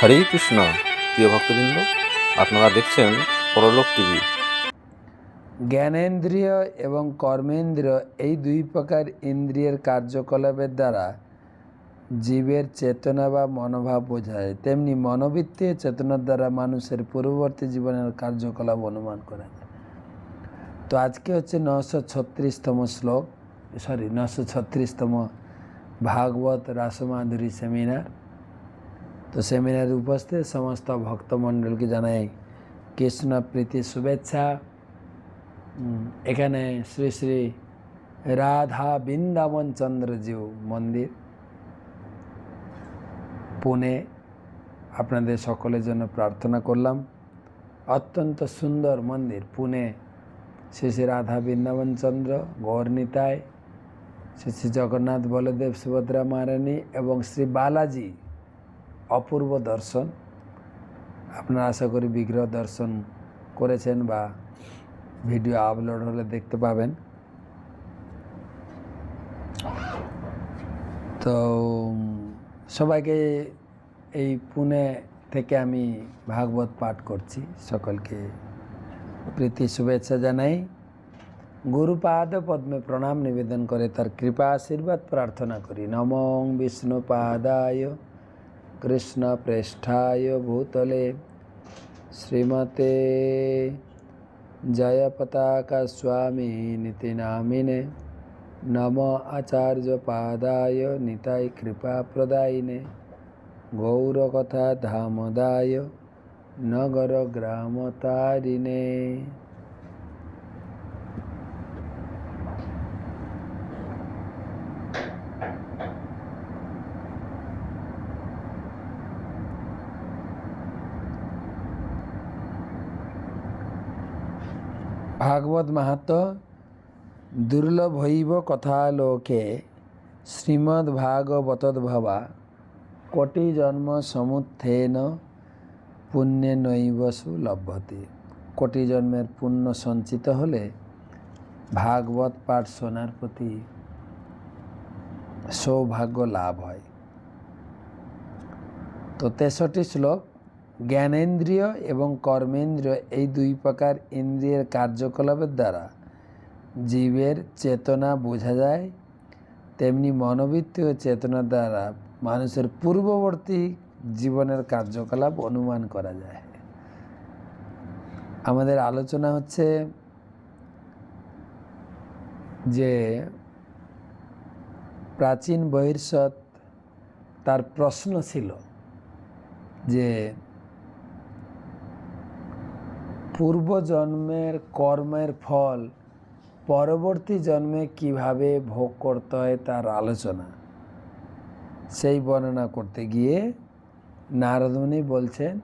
হরে কৃষ্ণ। প্রিয় ভক্তবৃন্দ, আপনারা দেখছেন পরলোক টিভি। জ্ঞানেন্দ্রিয় এবং কর্মেন্দ্রিয় এই দুই প্রকার ইন্দ্রিয়ের কার্যকলাপের দ্বারা জীবের চেতনা বা মনোভাব বোঝায়। তেমনি মনোবৃত্তীয় চেতনার দ্বারা মানুষের পূর্ববর্তী জীবনের কার্যকলাপ অনুমান করা যায়। তো আজকে হচ্ছে নশো ছত্রিশতম শ্লোক সরি নশো ছত্রিশতম ভাগবত রাসমাধুরী সেমিনার তো সেমিনারে উপস্থিত সমস্ত ভক্তমণ্ডলকে জানাই কৃষ্ণ প্রীতি শুভেচ্ছা। এখানে শ্রী শ্রী রাধা বৃন্দাবন চন্দ্রজিউ মন্দির, পুনে। আপনাদের সকলের জন্য প্রার্থনা করলাম। অত্যন্ত সুন্দর মন্দির, পুনে। শ্রী শ্রী রাধা বৃন্দাবন চন্দ্র গৌরনীতায় শ্রী শ্রী জগন্নাথ বলদেব সুভদ্রা মহারানী এবং শ্রী বালাজি অপূর্ব দর্শন। আপনারা আশা করি বিগ্রহ দর্শন করেছেন বা ভিডিও আপলোড হলে দেখতে পাবেন। তো, সবাইকে এই পুনে থেকে আমি ভাগবত পাঠ করছি। সকলকে প্রীতি শুভেচ্ছা জানাই। গুরুপাদ পদ্মে প্রণাম নিবেদন করে তার কৃপা আশীর্বাদ প্রার্থনা করি। নমং বিষ্ণু পাদায় কৃষ্ণ প্রেষ্ঠায় ভূতলে শ্রীমতে জয় পতাকা স্বামী নীতি নামিনে নম আচার্য ভাগবত মাহাত্ম দুর্লভ হইব কথালোকে শ্রীমদ্ ভাগবতদ্ভবা কোটি জন্ম সমুত্থেন পুণ্যে নৈবসু লভ্যতে কোটি জন্মের পুণ্য সঞ্চিত হলে ভাগবত পাঠ শোনার প্রতি সৌভাগ্য লাভ হয়। তো তেষট্টি শ্লোক জ্ঞানেন্দ্রিয় এবং কর্মেন্দ্রিয় এই দুই প্রকার ইন্দ্রিয়ের কার্যকলাপের দ্বারা জীবের চেতনা বোঝা যায়। তেমনি মনোবৃত্তীয় চেতনার দ্বারা মানুষের পূর্ববর্তী জীবনের কার্যকলাপ অনুমান করা যায়। আমাদের আলোচনা হচ্ছে যে প্রাচীন বহির্সৎ তার প্রশ্ন ছিল যে পূর্বজন্মের কর্মের ফল পরবর্তী জন্মে কীভাবে ভোগ করতে হয় তার আলোচনা। সেই বর্ণনা করতে গিয়ে নারদমণি বলছেন,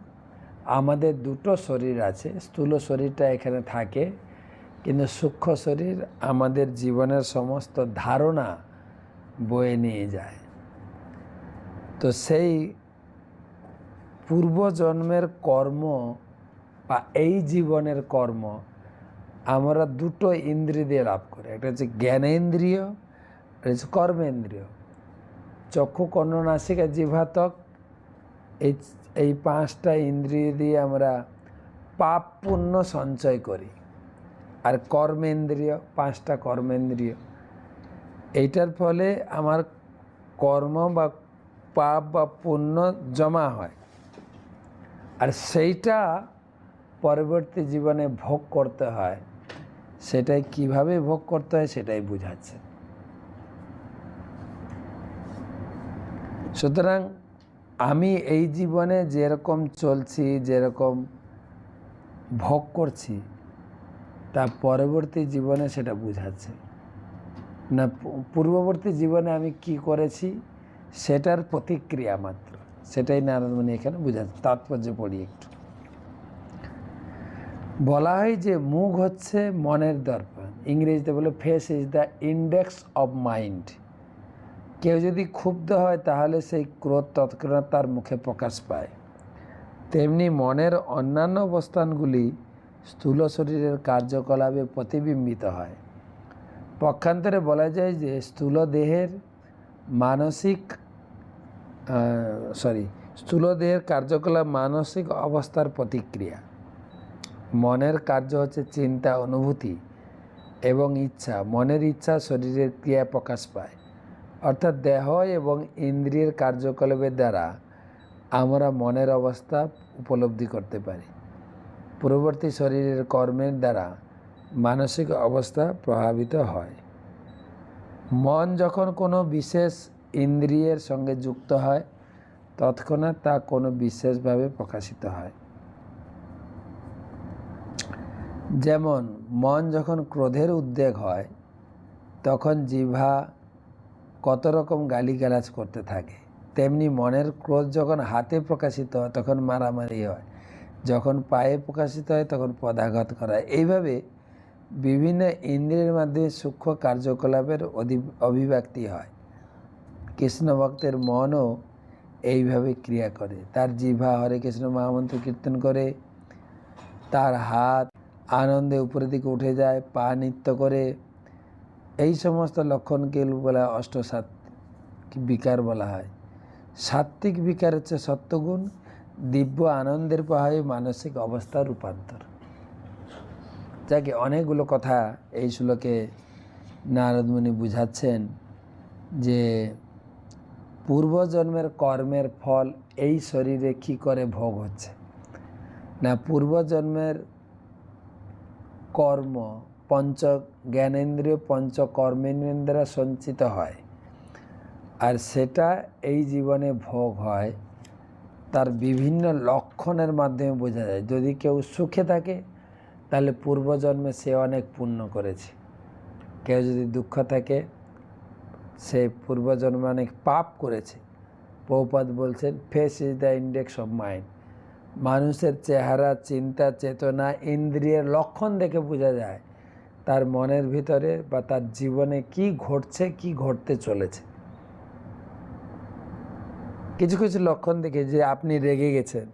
আমাদের দুটো শরীর আছে, স্থূল শরীরটা এখানে থাকে, কিন্তু সূক্ষ্ম শরীর আমাদের জীবনের সমস্ত ধারণা বয়ে নিয়ে যায়। তো সেই পূর্বজন্মের কর্ম বা এই জীবনের কর্ম আমরা দুটো ইন্দ্রিয় দিয়ে লাভ করি। একটা হচ্ছে জ্ঞানেন্দ্রিয় একটা হচ্ছে কর্মেন্দ্রিয়। চক্ষু, কর্ণ, নাসিকা জিভাতক এই এই পাঁচটা ইন্দ্রিয় দিয়ে আমরা পাপ পুণ্য সঞ্চয় করি। আর কর্মেন্দ্রিয়, পাঁচটা কর্মেন্দ্রিয়। এইটার ফলে আমার কর্ম বা পাপ বা পুণ্য জমা হয়। আর সেইটা পরবর্তী জীবনে ভোগ করতে হয়, সেটাই কীভাবে ভোগ করতে হয় সেটাই বুঝাচ্ছে। সুতরাং আমি এই জীবনে যেরকম চলছি, যেরকম ভোগ করছি তা পরবর্তী জীবনে সেটা বুঝাচ্ছে। না, পূর্ববর্তী জীবনে আমি কি করেছি, সেটার প্রতিক্রিয়া মাত্র। সেটাই নারদমণি এখানে বুঝাচ্ছে। তাৎপর্য পড়ি একটু। বলা হয় যে মুখ হচ্ছে মনের দর্পণ। ইংরেজিতে বলে face is the index of mind কেউ যদি ক্ষুব্ধ হয় তাহলে সেই ক্রোধ তৎক্ষণাৎ তার মুখে প্রকাশ পায়। তেমনি মনের অন্যান্য অবস্থানগুলি স্থূল শরীরের কার্যকলাপে প্রতিবিম্বিত হয়। পক্ষান্তরে বলা যায় যে স্থূল দেহের মানসিক সরি স্থূলদেহের কার্যকলাপ মানসিক অবস্থার প্রতিক্রিয়া। মনের কার্য হচ্ছে চিন্তা, অনুভূতি এবং ইচ্ছা। মনের ইচ্ছা শরীরের ক্রিয়া প্রকাশ পায়। অর্থাৎ দেহ এবং ইন্দ্রিয়ের কার্যকলাপের দ্বারা আমরা মনের অবস্থা উপলব্ধি করতে পারি। পূর্ববর্তী শরীরের কর্মের দ্বারা মানসিক অবস্থা প্রভাবিত হয়। মন যখন কোনো বিশেষ ইন্দ্রিয়ের সঙ্গে যুক্ত হয়, তৎক্ষণাৎ তা কোনো বিশেষভাবে প্রকাশিত হয়। যেমন মন যখন ক্রোধের উদ্বেগ হয়, তখন জিভা কত রকম গালিগালাজ করতে থাকে। তেমনি মনের ক্রোধ যখন হাতে প্রকাশিত হয়, তখন মারামারি হয়। যখন পায়ে প্রকাশিত হয়, তখন পদাঘাত করা এইভাবে বিভিন্ন ইন্দ্রিয়ের মাধ্যমে সূক্ষ্ম কার্যকলাপের অভিব্যক্তি হয়। কৃষ্ণ ভক্তের মনও এইভাবে ক্রিয়া করে। তার জিভা হরে কৃষ্ণ মহামন্ত্র কীর্তন করে, তার হাত আনন্দে উপরের দিকে উঠে যায়, পা নৃত্য করে। এই সমস্ত লক্ষণকে বলা অষ্টসাত বিকার বলা হয়। সাত্ত্বিক বিকার হচ্ছে সত্যগুণ, দিব্য আনন্দের পাহাড়ে মানসিক অবস্থার রূপান্তর। যাকে অনেকগুলো কথা এই শ্লোকে নারদমুনি বুঝাচ্ছেন যে, পূর্বজন্মের কর্মের ফল এই শরীরে কি করে ভোগ হচ্ছে? না, পূর্বজন্মের কর্ম, পঞ্চ জ্ঞানেন্দ্রিয়, পঞ্চ দ্বারা সঞ্চিত হয়। আর সেটা এই জীবনে ভোগ হয়, তার বিভিন্ন লক্ষণের মাধ্যমে বোঝা যায়। যদি কেউ সুখে থাকে, তাহলে পূর্বজন্মে সে অনেক পুণ্য করেছে। কেউ যদি দুঃখ থাকে, সে পূর্বজন্মে অনেক পাপ করেছে। পৌপাত বলছেন face is the index of mind মানুষের চেহারা, চিন্তা, চেতনা, ইন্দ্রিয়ের লক্ষণ দেখে বোঝা যায় তার মনের ভিতরে বা তার জীবনে কি ঘটছে, কি ঘটতে চলেছে। কিছু কিছু লক্ষণ দেখে যে আপনি রেগে গেছেন।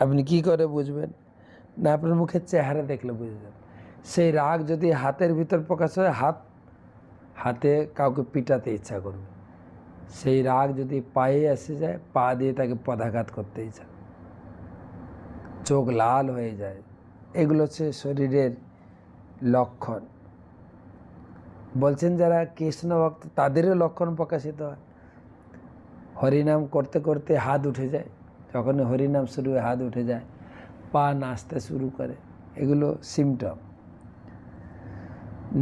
আপনি কি করে বুঝবেন? না, আপনার মুখের চেহারা দেখলে বুঝে যাবেন সেই রাগ যদি হাতের ভিতর প্রকাশ হয়, হাত, হাতে কাউকে পিটাতে ইচ্ছা করবে। সেই রাগ যদি পায়ে এসে যায়, পা দিয়ে তাকে পদাঘাত করতে ইচ্ছা চোখ লাল হয়ে যায়। এগুলো হচ্ছে শরীরের লক্ষণ। বলছেন যারা কৃষ্ণ ভক্ত তাদেরও লক্ষণ প্রকাশিত হয়। হরিনাম করতে করতে হাত উঠে যায়। যখন হরিনাম শুরু হয়, হাত উঠে যায়, পা নাচতে শুরু করে। এগুলো সিমটম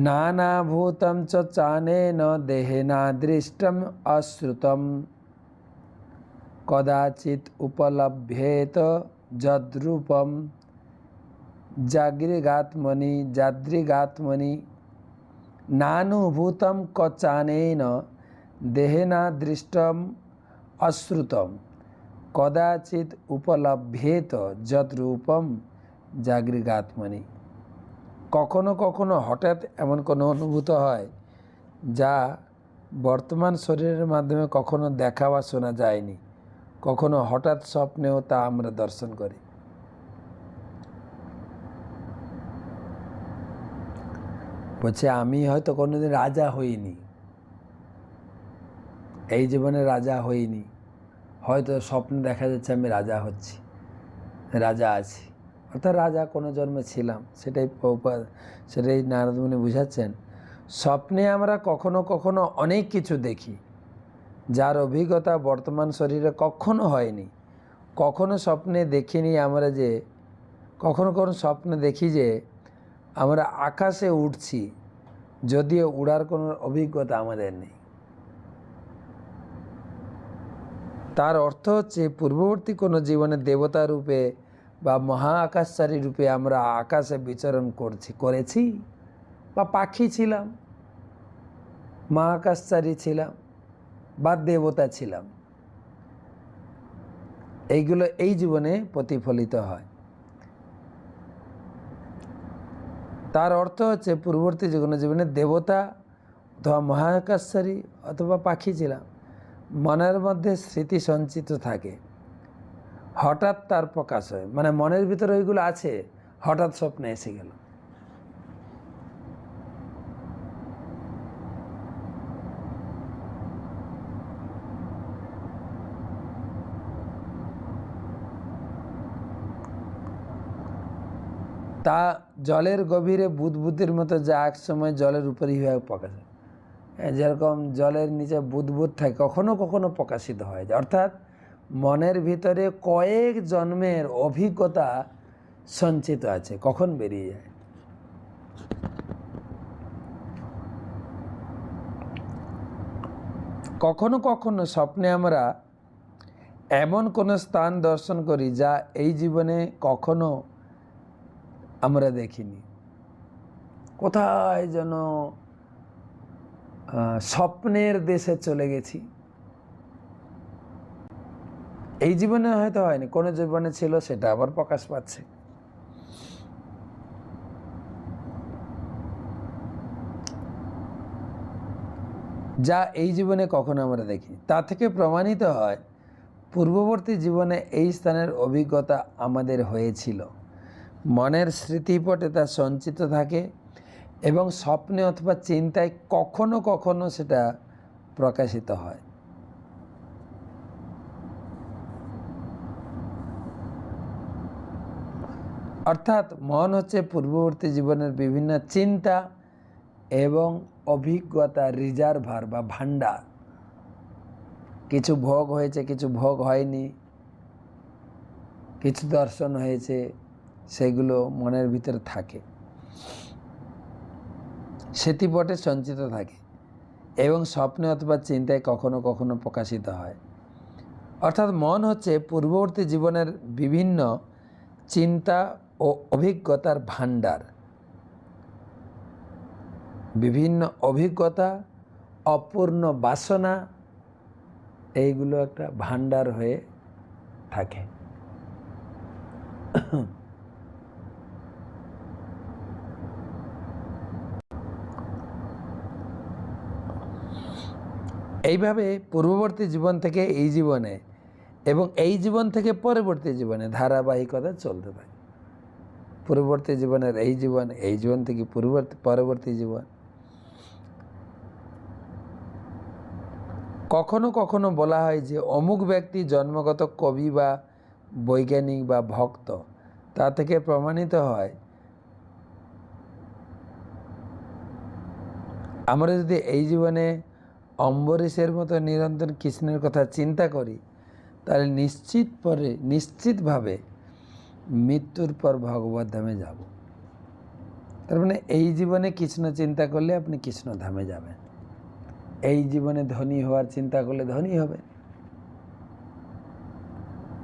নানাভূতম চ চানেন দেহেনা দৃষ্টম অশ্রুতম। কদাচিৎ উপলভ্যেত যদ্রূপম জাগৃগাত্মনি যাদৃগাত্মনি নানুভূতম কচানেন দেহেনা দৃষ্টম অশ্রুতম কদাচিৎ উপলভ্যেত যদ্রূপম জাগৃগাত্মনি। কখনো কখনো হঠাৎ এমন কোনো অনুভূত হয় যা বর্তমান শরীরের মাধ্যমে কখনো দেখা বা শোনা যায়নি। কখনো হঠাৎ স্বপ্নেও তা আমরা দর্শন করি। বলছে, আমি হয়তো কোনোদিন রাজা হইনি। এই জীবনে রাজা হইনি। হয়তো স্বপ্নে দেখা যাচ্ছে আমি রাজা হচ্ছি, রাজা আছি। অর্থাৎ রাজা কোনো জন্মে ছিলাম, সেটাই সেটাই নারদমুনি বুঝাচ্ছেন। স্বপ্নে আমরা কখনো কখনো অনেক কিছু দেখি। যার অভিজ্ঞতা বর্তমান শরীরে কখনো হয়নি। কখনো স্বপ্নে দেখিনি আমরা যে, কখনো কখনো স্বপ্নে দেখি যে, আমরা আকাশে উঠছি, যদিও উড়ার কোনো অভিজ্ঞতা আমাদের নেই। তার অর্থ হচ্ছে পূর্ববর্তী কোনো জীবনে দেবতা রূপে বা মহা আকাশচারী রূপে আমরা আকাশে বিচরণ করছি, করেছি, বা পাখি ছিলাম মা আকাশচারী ছিলাম। বা দেবতা ছিলাম। এইগুলো এই জীবনে প্রতিফলিত হয়। তার অর্থ হচ্ছে পূর্ববর্তী যে কোনো জীবনে দেবতা অথবা মহাকাশচারী অথবা পাখি ছিলাম। মনের মধ্যে স্মৃতি সঞ্চিত থাকে। হঠাৎ তার প্রকাশ হয়। মানে মনের ভিতরে ওইগুলো আছে। হঠাৎ স্বপ্নে এসে গেল। তা জলের গভীরে বুদবুদের মতো যা এক সময় জলের উপরেই হয়ে প্রকাশ। যেরকম জলের নিচে বুদবুদ থাকে, কখনো কখনো প্রকাশিত হয়। অর্থাৎ মনের ভিতরে কয়েক জন্মের অভিজ্ঞতা সঞ্চিত আছে, কখন বেরিয়ে যায়। কখনো কখনো স্বপ্নে আমরা এমন কোনো স্থান দর্শন করি যা এই জীবনে কখনো আমরা দেখিনি। কোথায় যেন স্বপ্নের দেশে চলে গেছি। এই জীবনে হয়তো হয়নি, কোনো জীবনে ছিল সেটা আবার প্রকাশ পাচ্ছে। যা এই জীবনে কখনো আমরা দেখি তা থেকে প্রমাণিত হয়, পূর্ববর্তী জীবনে এই স্থানের অভিজ্ঞতা আমাদের হয়েছিল। মনের স্মৃতিপটে তা সঞ্চিত থাকে এবং স্বপ্নে অথবা চিন্তায় কখনো কখনো সেটা প্রকাশিত হয়। অর্থাৎ মন হচ্ছে পূর্ববর্তী জীবনের বিভিন্ন চিন্তা এবং অভিজ্ঞতা, রিজার্ভার বা ভাণ্ডার। কিছু ভোগ হয়েছে, কিছু ভোগ হয়নি, কিছু দর্শন হয়েছে সেগুলো মনের ভিতরে থাকে। স্মৃতিপটে সঞ্চিত থাকে এবং স্বপ্নে অথবা চিন্তায় কখনো কখনো প্রকাশিত হয়। অর্থাৎ মন হচ্ছে পূর্ববর্তী জীবনের বিভিন্ন চিন্তা ও অভিজ্ঞতার ভাণ্ডার। বিভিন্ন অভিজ্ঞতা, অপূর্ণ বাসনা, এইগুলো একটা ভাণ্ডার হয়ে থাকে। এইভাবে পূর্ববর্তী জীবন থেকে এই জীবনে এবং এই জীবন থেকে পরবর্তী জীবনে ধারাবাহিকতা চলতে থাকে। পূর্ববর্তী জীবনের এই জীবন এই জীবন থেকে পূর্ববর্তী, পরবর্তী জীবন। কখনো কখনো বলা হয় যে অমুক ব্যক্তি জন্মগত কবি বা বৈজ্ঞানিক বা ভক্ত, তা থেকে প্রমাণিত হয়। আমরা যদি এই জীবনে অম্বরীশের মতো নিরন্তর কৃষ্ণের কথা চিন্তা করি, তাহলে নিশ্চিত পরে, নিশ্চিতভাবে মৃত্যুর পর ভগবত ধামে যাব। তার মানে এই জীবনে কৃষ্ণ চিন্তা করলে আপনি কৃষ্ণ ধামে যাবেন। এই জীবনে ধনী হওয়ার চিন্তা করলে ধনী হবে।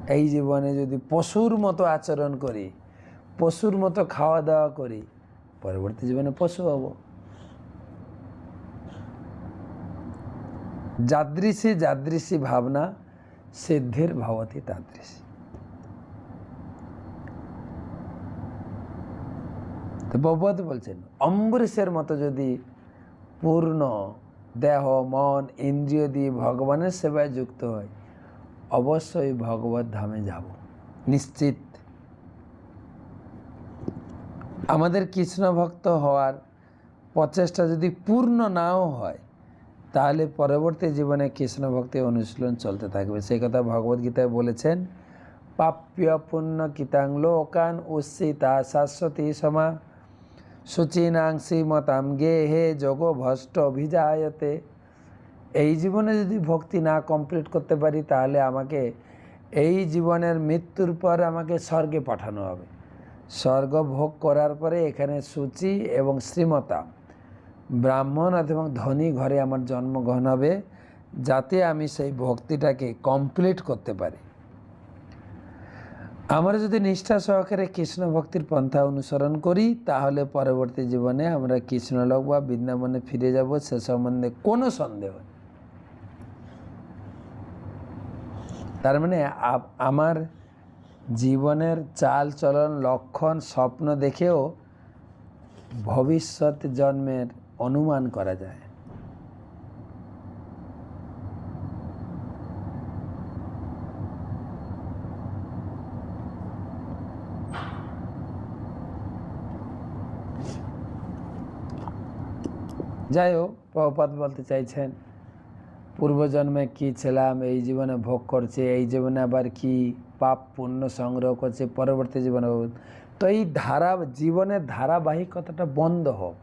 এই জীবনে যদি পশুর মতো আচরণ করি, পশুর মতো খাওয়া দাওয়া করি, পরবর্তী জীবনে পশু হব। যাদৃশী যাদৃশী ভাবনা, সিদ্ধির ভবতী তাদৃশী। তো ভগবত বলছেন, অম্বরীশের মতো যদি পূর্ণ দেহ, মন, ইন্দ্রিয় দিয়ে ভগবানের সেবায় যুক্ত হয়, অবশ্যই ভগবত ধামে যাব। নিশ্চিত। আমাদের কৃষ্ণ ভক্ত হওয়ার প্রচেষ্টা যদি পূর্ণ নাও হয় তাহলে পরবর্তী জীবনে কৃষ্ণ ভক্তি অনুশীলন চলতে থাকবে। সেই কথা ভগবদ্গীতায় বলেছেন পাপ্য পুণ্য কিতাং লোকান শাশ্বতী সমা। শুচিনাং শ্রীমতাম গে হে যোগ ভষ্ট অভিজায়তে। এই জীবনে যদি ভক্তি না কমপ্লিট করতে পারি, তাহলে আমাকে এই জীবনের মৃত্যুর পর আমাকে স্বর্গে পাঠানো হবে। স্বর্গ ভোগ করার পরে এখানে সূচি এবং শ্রীমতা ব্রাহ্মণ এবং ধনী ঘরে আমার জন্মগ্রহণ হবে, যাতে আমি সেই ভক্তিটাকে কমপ্লিট করতে পারি। আমরা যদি নিষ্ঠা সহকারে কৃষ্ণ ভক্তির পন্থা অনুসরণ করি, তাহলে পরবর্তী জীবনে আমরা কৃষ্ণলোক বা বৃন্দাবনে ফিরে যাব, সে সম্বন্ধে কোনো সন্দেহ নেই। তার মানে আমার জীবনের চাল চলন লক্ষণ স্বপ্ন দেখেও ভবিষ্যৎ জন্মের অনুমান করা যায়। যাই হোক প্রপাত বলতে চাইছেন, পূর্বজন্মে কি ছিলাম, এই জীবনে ভোগ করছে, এই জীবনে আবার কি পাপ পুণ্য সংগ্রহ করছে, পরবর্তী জীবনে তো এই ধারা, জীবনের ধারাবাহিকতাটা বন্ধ হোক।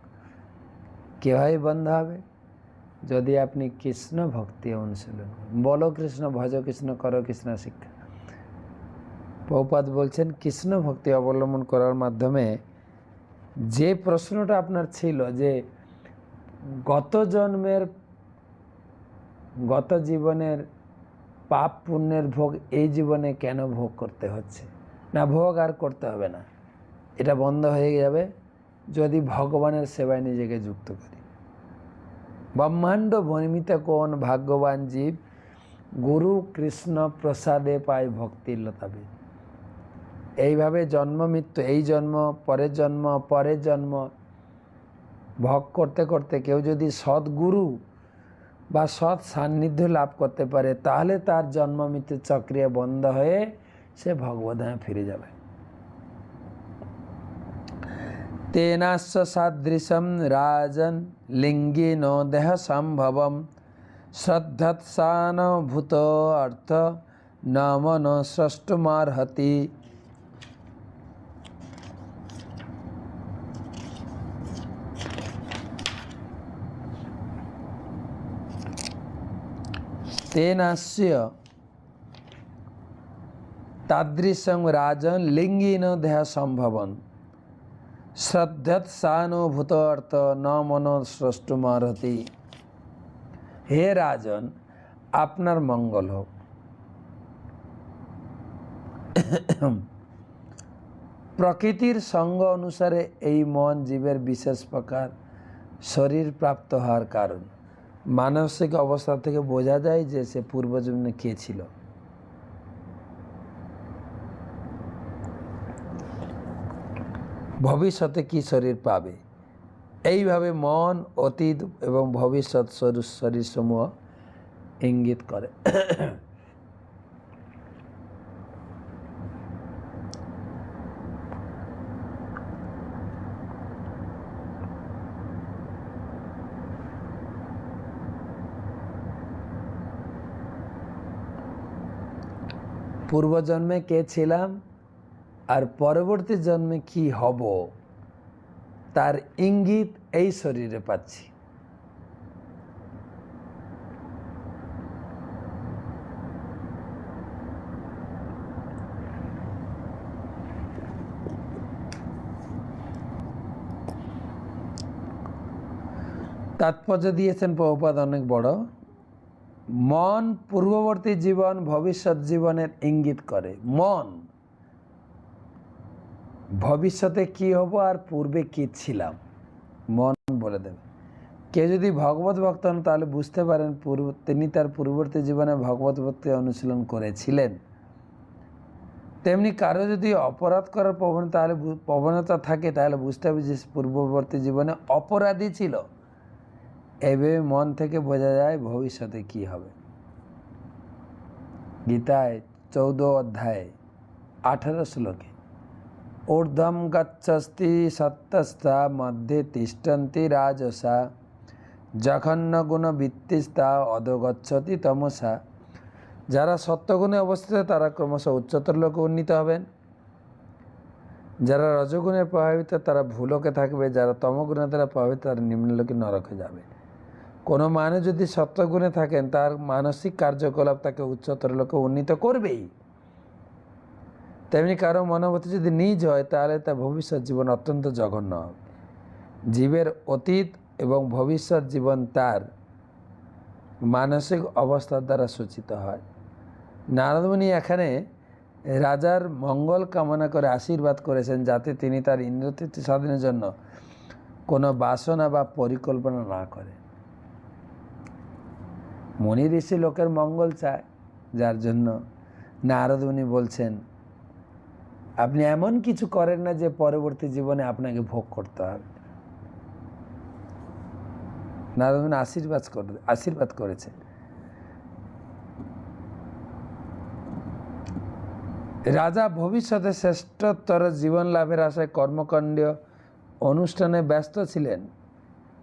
কীভাবে বন্ধ হবে? যদি আপনি কৃষ্ণ ভক্তি অনুশীলন বলো কৃষ্ণ, ভজ কৃষ্ণ, করো কৃষ্ণ শিক্ষা। বহুপাত বলছেন, কৃষ্ণ ভক্তি অবলম্বন করার মাধ্যমে যে প্রশ্নটা আপনার ছিল যে গত জন্মের, গত জীবনের পাপ পুণ্যের ভোগ এই জীবনে কেন ভোগ করতে হচ্ছে? না, ভোগ আর করতে হবে না। এটা বন্ধ হয়ে যাবে। যদি ভগবানের সেবায় নিজেকে যুক্ত করি ব্রহ্মাণ্ড বর্মিত কোন ভাগ্যবান জীব? গুরু কৃষ্ণ প্রসাদে পায় ভক্তির লতাবে। এইভাবে জন্ম, মৃত্যু, এই জন্ম, পরের জন্ম পরের জন্ম, ভোগ করতে করতে কেউ যদি সদ্গুরু বা সৎ সান্নিধ্য লাভ করতে পারে, তাহলে তার জন্ম, মৃত্যু চক্রিয়া বন্ধ হয়ে সে ভগবধামে ফিরে যাবে। তেনাশ্চ সাদৃশম রাজন लिङ्गिनो देह सम्भवम श्रद्धत्सानुभूत अर्थ न मनो स्रष्टुमार्हति। तेनास्य तादृशं राजन लिङ्गिन देह सम्भवन শ্রদ্ধত সানুভূত অর্থ ন মন স্রষ্টুমারতি হে রাজন, আপনার মঙ্গল হোক। প্রকৃতির সঙ্গ অনুসারে এই মন জীবের বিশেষ প্রকার শরীর প্রাপ্ত হওয়ার কারণ। মানসিক অবস্থা থেকে বোঝা যায় যে সে পূর্বজন্মে কে ছিল। ভবিষ্যতে কি শরীর পাবে? এইভাবে মন, অতীত এবং ভবিষ্যৎ শরীর, শরীরসমূহ ইঙ্গিত করে। পূর্বজন্মে কে ছিলাম? আর পরবর্তী জন্মে কি হব? তার ইঙ্গিত এই শরীরে পাচ্ছি। তাৎপর্য দিয়েছেন প্রভুপাদ অনেক বড়। মন পূর্ববর্তী জীবন ভবিষ্যৎ জীবনের ইঙ্গিত করে। মন ভবিষ্যতে কি হব আর পূর্বে কি ছিলাম? মন বলে দেবে কেউ যদি ভগবত ভক্ত হন, তাহলে বুঝতে পারেন পূর্ব, তিনি তার পূর্ববর্তী জীবনে ভগবত ভক্তি অনুশীলন করেছিলেন। তেমনি কারও যদি অপরাধ করার প্রবণতা তাহলে প্রবণতা থাকে, তাহলে বুঝতে হবে যে পূর্ববর্তী জীবনে অপরাধী ছিল। এভাবে মন থেকে বোঝা যায় ভবিষ্যতে কি হবে। গীতায় চৌদ্দ অধ্যায় আঠারো শ্লোকে ঊর্ধ্বম গচ্ছস্তি সত্যস্থা মধ্যে তিষ্ঠন্তি রাজসা জঘন্য গুণ বৃত্তিস্তা অধগচ্ছতি তমসা যারা সত্যগুণে অবস্থিত, তারা ক্রমশ উচ্চতর লোকে উন্নীত হবেন। যারা রজগুণে প্রভাবিত, তারা ভূলোকে থাকবে। যারা তমগুণে দ্বারা প্রভাবিত, তারা নিম্নলোকে নরকে যাবে। কোনো মানুষ যদি সত্যগুণে থাকেন, তার মানসিক কার্যকলাপ তাকে উচ্চতর লোকে উন্নীত করবেই। তেমনি কারও মনোমতি যদি নিজ হয়, তাহলে তার ভবিষ্যৎ জীবন অত্যন্ত জঘন্য। জীবের অতীত এবং ভবিষ্যৎ জীবন তার মানসিক অবস্থার দ্বারা সূচিত হয়। নারদমণি এখানে রাজার মঙ্গল কামনা করে আশীর্বাদ করেছেন যাতে তিনি তার ইন্দ্রতৃপ্তি সাধনের জন্য কোনো বাসনা বা পরিকল্পনা না করে মনি ঋষি লোকের মঙ্গল চায়, যার জন্য নারদ বলছেন আপনি এমন কিছু করেন না যে পরবর্তী জীবনে আপনাকে ভোগ করতে হবে। নারদ মুনি আশীর্বাদ করে, আশীর্বাদ করেছে। রাজা ভবিষ্যতে শ্রেষ্ঠতর জীবন লাভের আশায় কর্মকাণ্ডীয় অনুষ্ঠানে ব্যস্ত ছিলেন।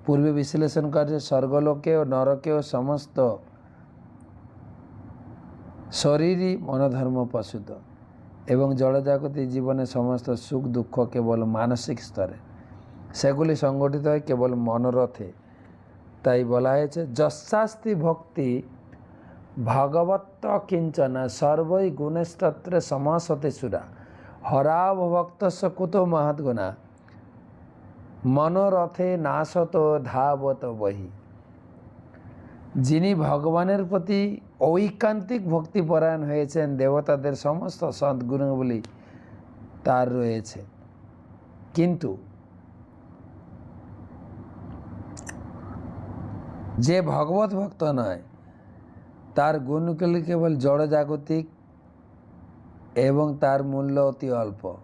পূর্বে বিশ্লেষণ করে স্বর্গলোকে ও নরকে ও সমস্ত শরীরই মনোধর্ম প্রসূত এবং জড়জাগতিক জীবনে সমস্ত সুখ, দুঃখ কেবল মানসিক স্তরে। সেগুলি সংগঠিত হয় কেবল মনোরথে। তাই বলা হয়েছে যশাস্তি ভক্তি ভগবত্ত কিঞ্চন সর্বই গুণস্তত্রে সমাসতে সুরা। হরাব ভক্ত কুত মহৎগুণা মনোরথে নাশত ধাবত বহি। যিনি ভগবানের প্রতি ঐকান্তিক ভক্তিপরায়ণ হয়েছেন, দেবতাদের সমস্ত সদ্গুণগুলি তার রয়েছে। কিন্তু যে ভগবত ভক্ত নয়, তার গুণগুলি কেবল জড়জাগতিক এবং তার মূল্য অতি অল্প।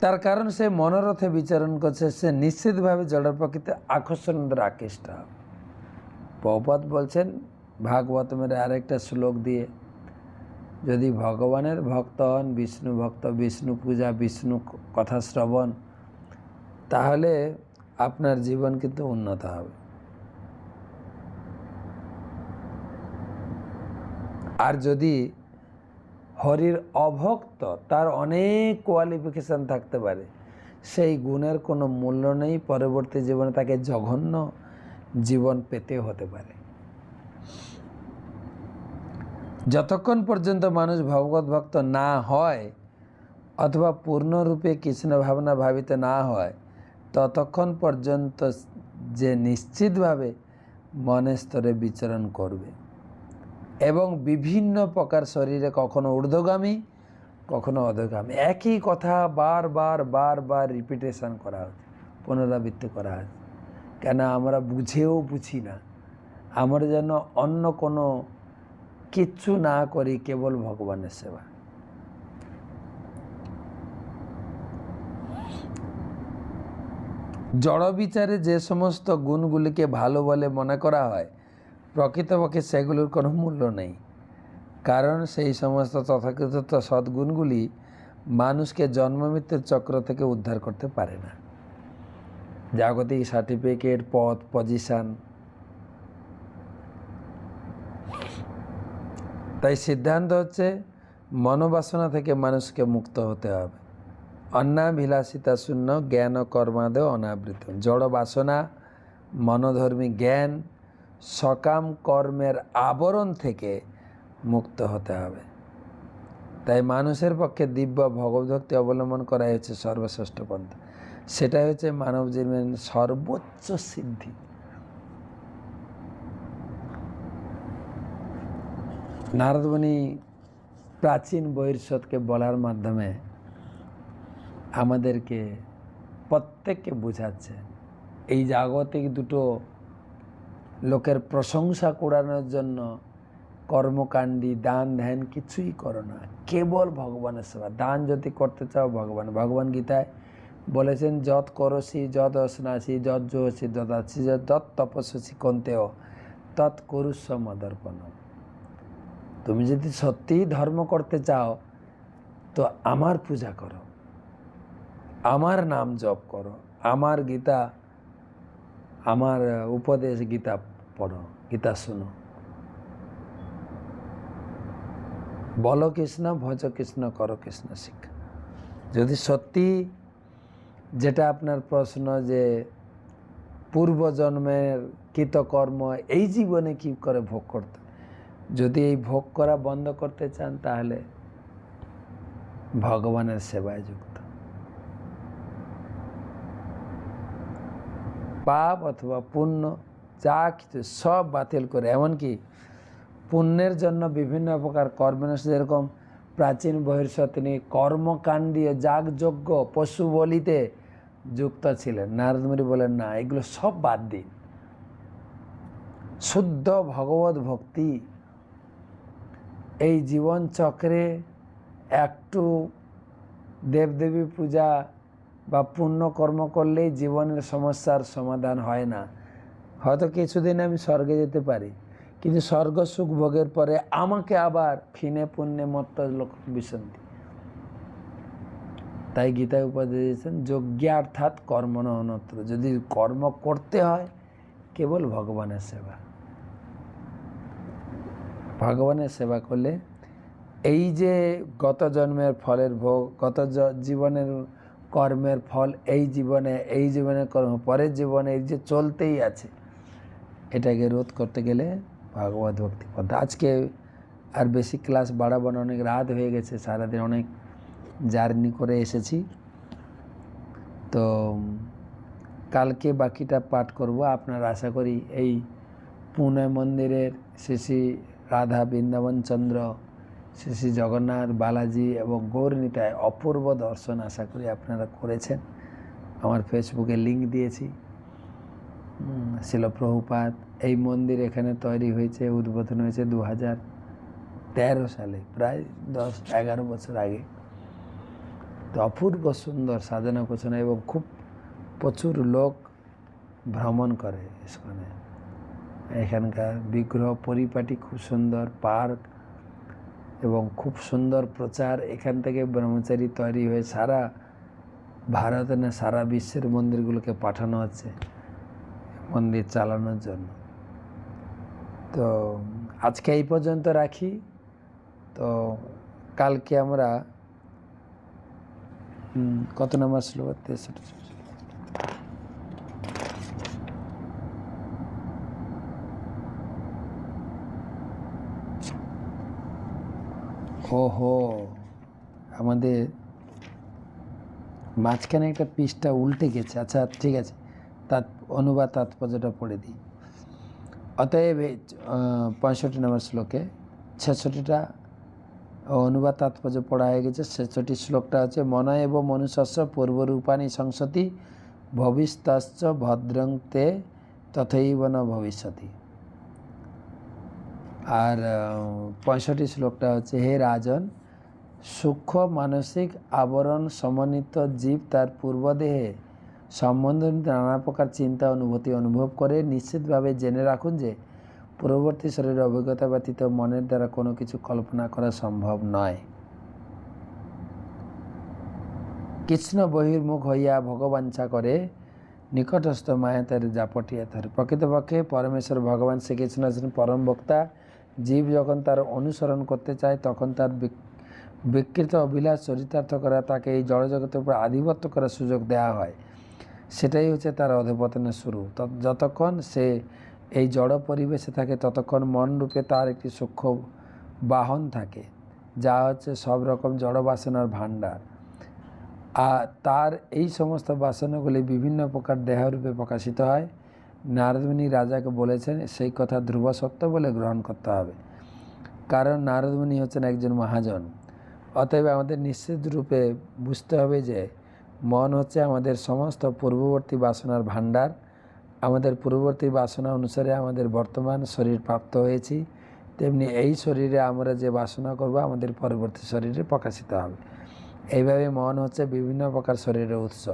তার কারণ সে মনোরথে বিচরণ করছে, সে নিশ্চিতভাবে জড় প্রকৃতি আকর্ষণ দ্বারা আকৃষ্ট হবে। পৌপদ বলছেন, ভাগবতমের আরেকটা শ্লোক দিয়ে, যদি ভগবানের ভক্ত হন, বিষ্ণু ভক্ত, বিষ্ণু পূজা, বিষ্ণু কথা শ্রবণ, তাহলে আপনার জীবন কিন্তু উন্নত হবে। আর যদি হরির অভক্ত, তার অনেক কোয়ালিফিকেশান থাকতে পারে, সেই গুণের কোনো মূল্য নেই, পরবর্তী জীবনে তাকে জঘন্য জীবন পেতে হতে পারে। যতক্ষণ পর্যন্ত মানুষ ভগবত ভক্ত না হয় অথবা পূর্ণরূপে কৃষ্ণ ভাবনা ভাবিত না হয়, ততক্ষণ পর্যন্ত যে নিশ্চিতভাবে মনের স্তরে বিচরণ করবে এবং বিভিন্ন প্রকার শরীরে কখনো ঊর্ধ্বগামী, কখনো অধগামী। একই কথা বারবার বারবার রিপিটেশন করা হচ্ছে, পুনরাবৃত্তি করা হচ্ছে। কেন আমরা বুঝেও বুঝি না। আমরা যেন অন্য কোনো কিচ্ছু না করি, কেবল ভগবানের সেবা। জড় বিচারে যে সমস্ত গুণগুলিকে ভালো বলে মনে করা হয়, প্রকৃতপক্ষে সেগুলোর কোনো মূল্য নেই। কারণ সেই সমস্ত তথাকথিত সদ্গুণগুলি মানুষকে জন্মমৃত্যুর চক্র থেকে উদ্ধার করতে পারে না। জাগতিক সার্টিফিকেট পদ পজিশান তাই সিদ্ধান্ত হচ্ছে, মনোবাসনা থেকে মানুষকে মুক্ত হতে হবে। অন্নাভিলাষিতা শূন্য, জ্ঞান ও কর্মাদেও অনাবৃত। জড় বাসনা, মনোধর্মী জ্ঞান, সকাম কর্মের আবরণ থেকে মুক্ত হতে হবে। তাই মানুষের পক্ষে দিব্য ভগবদ্ভক্তি অবলম্বন করা হয়েছে সর্বশ্রেষ্ঠ পন্থা। সেটাই হচ্ছে মানব জীবনের সর্বোচ্চ সিদ্ধি। নারদমণি প্রাচীন বহির্ষদকে বলার মাধ্যমে আমাদেরকে প্রত্যেককে বোঝাচ্ছে, এই জাগতিক দুটো লোকের প্রশংসা কুড়ানোর জন্য কর্মকাণ্ডী, দান, ধ্যান কিছুই করো না, কেবল ভগবানের সেবা। দান যদি করতে চাও, ভগবান ভগবান গীতায় বলেছেন যত করসি যত অসনাসি যত জোহসি দদাসি যত তপস্বসি কন্তেও, তৎ করুস্ব মদর্পণ তুমি যদি সত্যিই ধর্ম করতে চাও, তো আমার পূজা করো, আমার নাম জপ করো, আমার গীতা, আমার উপদেশ গীতা পড়ো, গীতা শোনো। বলো কৃষ্ণ, ভজ কৃষ্ণ, করো কৃষ্ণ শিক্ষা। যদি সত্যি যেটা আপনার প্রশ্ন যে পূর্বজন্মের কৃতকর্ম এই জীবনে কি করে ভোগ করতে? যদি এই ভোগ করা বন্ধ করতে চান, তাহলে ভগবানের সেবায় যুক্ত। পাপ অথবা পুণ্য, যা কিছু সব বাতিল করে, এমনকি পুণ্যের জন্য বিভিন্ন প্রকার কর্মনস যেরকম প্রাচীন বহির্ষদ তিনি কর্মকাণ্ডীয়, যাগযজ্ঞ, পশু বলিতে যুক্ত ছিলেন, নারদমুনি বলেন, না, এগুলো সব বাদ দিন। শুদ্ধ ভগবত ভক্তি, এই জীবন চক্রে একটু দেবদেবী পূজা বা পুণ্য কর্ম করলেই জীবনের সমস্যার সমাধান হয় না। হয়তো কিছুদিন আমি স্বর্গে যেতে পারি, কিন্তু স্বর্গ সুখ ভোগের পরে আমাকে আবার ফিনে পুণ্যে মত্ত লোক বিশান্তি তাই গীতায় উপদেশ দিয়েছেন কর্ম ন অনত্র যদি কর্ম করতে হয়, কেবল ভগবানের সেবা। ভগবানের সেবা করলে এই যে গত জন্মের ফলের ভোগ, গত জীবনের কর্মের ফল, এই জীবনে, এই জীবনের কর্ম, পরের জীবনে এই যে চলতেই আছে, এটাকে রোধ করতে গেলে ভাগবত ভক্তি পদ্ধতি আজকে আর বেশি ক্লাস বাড়াবো না, অনেক রাত হয়ে গেছে, সারাদিন অনেক জার্নি করে এসেছি। তো কালকে বাকিটা পাঠ করব। আপনারা আশা করি এই পুনে মন্দিরের শ্রী রাধা বৃন্দাবন চন্দ্র শ্রী জগন্নাথ বালাজি এবং গৌরনীতায় অপূর্ব দর্শন আশা করি আপনারা করেছেন। আমার ফেসবুকে লিঙ্ক দিয়েছি। উম, শিল প্রভুপাত এই মন্দির এখানে তৈরি হয়েছে উদ্বোধন হয়েছে দু হাজার তেরো সালে প্রায় দশ এগারো বছর আগে। তো অপূর্ব সুন্দর সাজানো গোছানো এবং খুব প্রচুর লোক ভ্রমণ করে ইস্কনে এখানকার বিগ্রহ পরিপাটি খুব সুন্দর, পার্ক এবং খুব সুন্দর প্রচার। এখান থেকে ব্রহ্মচারী তৈরি হয়ে সারা ভারতে না, সারা বিশ্বের মন্দিরগুলোকে পাঠানো হচ্ছে মন্দির চালানোর জন্য। তো আজকে এই পর্যন্ত রাখি। তো কালকে আমরা কত নম্বর শ্লোক তেষট্টি ওহো, আমাদের মাঝখানে একটা পিসটা উল্টে গেছে। আচ্ছা ঠিক আছে। তাৎ, অনুবাদ তাৎপর্যটা পড়ে দিই। অতএব পঁয়ষট্টি নম্বর শ্লোকে ছেষট্টিটা অনুবাদ তাৎপর্য পড়া হয়ে গেছে। শেষটি শ্লোকটা হচ্ছে মন এব মনুষ্যস্য পূর্বরূপাণী সংসতি ভবিষ্যৎ ভদ্রং তে তথৈব ন ভবিষ্যতি। আর পঁয়ষট্টি শ্লোকটা হচ্ছে, হে রাজন, সূক্ষ্ম মানসিক আবরণ সমন্বিত জীব তার পূর্বদেহে সম্বন্ধে নানা প্রকার চিন্তা অনুভূতি অনুভব করে নিশ্চিতভাবে জেনে রাখুন যে পূর্ববর্তী শরীরের অভিজ্ঞতা ব্যতীত মনের দ্বারা কোনো কিছু কল্পনা করা সম্ভব নয়। কৃষ্ণ বহির্মুখ হইয়া ভগবাঞ্ছা করে, নিকটস্থ মায়া তার জাপটিয়া ধরে প্রকৃতপক্ষে পরমেশ্বর ভগবান শ্রীকৃষ্ণ আছেন পরম বক্তা জীব যখন তার অনুসরণ করতে চায়, তখন তার বিক- বিকৃত অভিলাষ চরিতার্থ করা, তাকে এই জড়জগতের উপর আধিপত্য করার সুযোগ দেওয়া হয়। সেটাই হচ্ছে তার অধপতনের শুরু। যতক্ষণ সে এই জড় পরিবেশে থাকে ততক্ষণ মন রূপে তার একটি সূক্ষ্ম বাহন থাকে, যা হচ্ছে সব রকম জড় বাসনার ভাণ্ডার। আর তার এই সমস্ত বাসনাগুলি বিভিন্ন প্রকার দেহরূপে প্রকাশিত হয়। নারদমুনি রাজাকে বলেছেন, সেই কথা ধ্রুব সত্য বলে গ্রহণ করতে হবে। কারণ নারদমুনি হচ্ছেন একজন মহাজন। অতএব আমাদের নিশ্চিত রূপে বুঝতে হবে যে মন হচ্ছে আমাদের সমস্ত পূর্ববর্তী বাসনার ভাণ্ডার। আমাদের পূর্ববর্তী বাসনা অনুসারে আমাদের বর্তমান শরীর প্রাপ্ত হয়েছি। তেমনি এই শরীরে আমরা যে বাসনা করব, আমাদের পরবর্তী শরীরে প্রকাশিত হবে। এইভাবে মন হচ্ছে বিভিন্ন প্রকার শরীরের উৎস।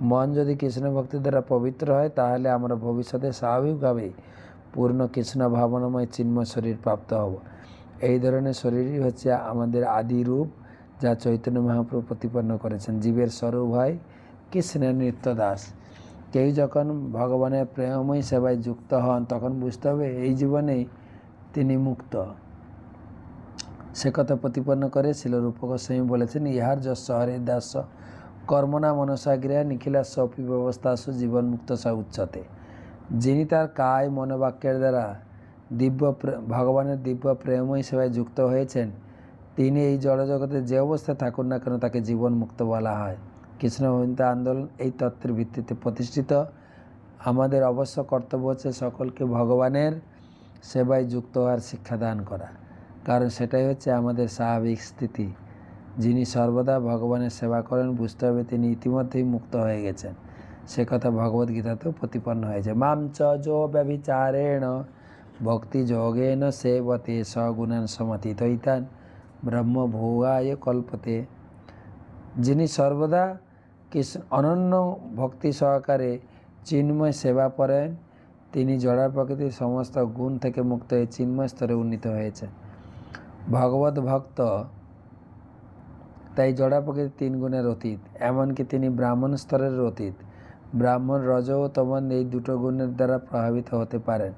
মন যদি কৃষ্ণ ভক্তি দ্বারা পবিত্র হয়, তাহলে আমরা ভবিষ্যতে স্বাভাবিকভাবেই পূর্ণ কৃষ্ণ ভাবনাময় চিন্ময় শরীর প্রাপ্ত হব। এই ধরনের শরীরই হচ্ছে আমাদের আদি রূপ, যা চৈতন্য মহাপ্রভু প্রতিপন্ন করেছেন। জীবের স্বরূপ হয় কৃষ্ণের নৃত্য দাস কেউ যখন ভগবানের প্রেমময় সেবায় যুক্ত হন, তখন বুঝতে হবে এই জীবনেই তিনি মুক্ত। সে কথা প্রতিপন্ন করে ছিল রূপক গোস্বামী বলেছেন, ইহার যশ হরে দাস কর্মনা মনসাগ্রিয়া নিখিলাস অপি ব্যবস্থাসু জীবন মুক্ত সা উচ্চতে। যিনি তার কায় মনোবাক্যের দ্বারা দিব্য ভগবানের দিব্য প্রেমময় সেবায় যুক্ত হয়েছেন, তিনি এই জড়জগতে যে অবস্থায় থাকুন না কেন, তাকে জীবন মুক্ত বলা হয়। কৃষ্ণ ভবিতা আন্দোলন এই তত্ত্বের ভিত্তিতে প্রতিষ্ঠিত। আমাদের অবশ্য কর্তব্য হচ্ছে সকলকে ভগবানের সেবায় যুক্ত হওয়ার শিক্ষাদান করা। কারণ সেটাই হচ্ছে আমাদের স্বাভাবিক স্থিতি। যিনি সর্বদা ভগবানের সেবা করেন, বুঝতে হবে তিনি ইতিমধ্যেই মুক্ত হয়ে গেছেন। সে কথা ভগবদ্গীতাতেও প্রতিপন্ন হয়েছে। মাম চ যো ব্যভিচারেণ ভক্তি যোগেন সেবতে সগুণান সমতিতৈতান ব্রহ্মভোগায় কল্পতে। যিনি সর্বদা কৃষ্ণ অনন্য ভক্তি সহকারে চিন্ময় সেবা করেন। তিনি জড়ার প্রকৃতির সমস্ত গুণ থেকে মুক্ত হয়ে চিন্ময় স্তরে উন্নীত হয়েছেন। ভগবত ভক্ত তাই জড়া প্রকৃতির তিন গুণের অতীত, এমনকি তিনি ব্রাহ্মণ স্তরের অতীত। ব্রাহ্মণ রজ ও তমন এই দুটো গুণের দ্বারা প্রভাবিত হতে পারেন।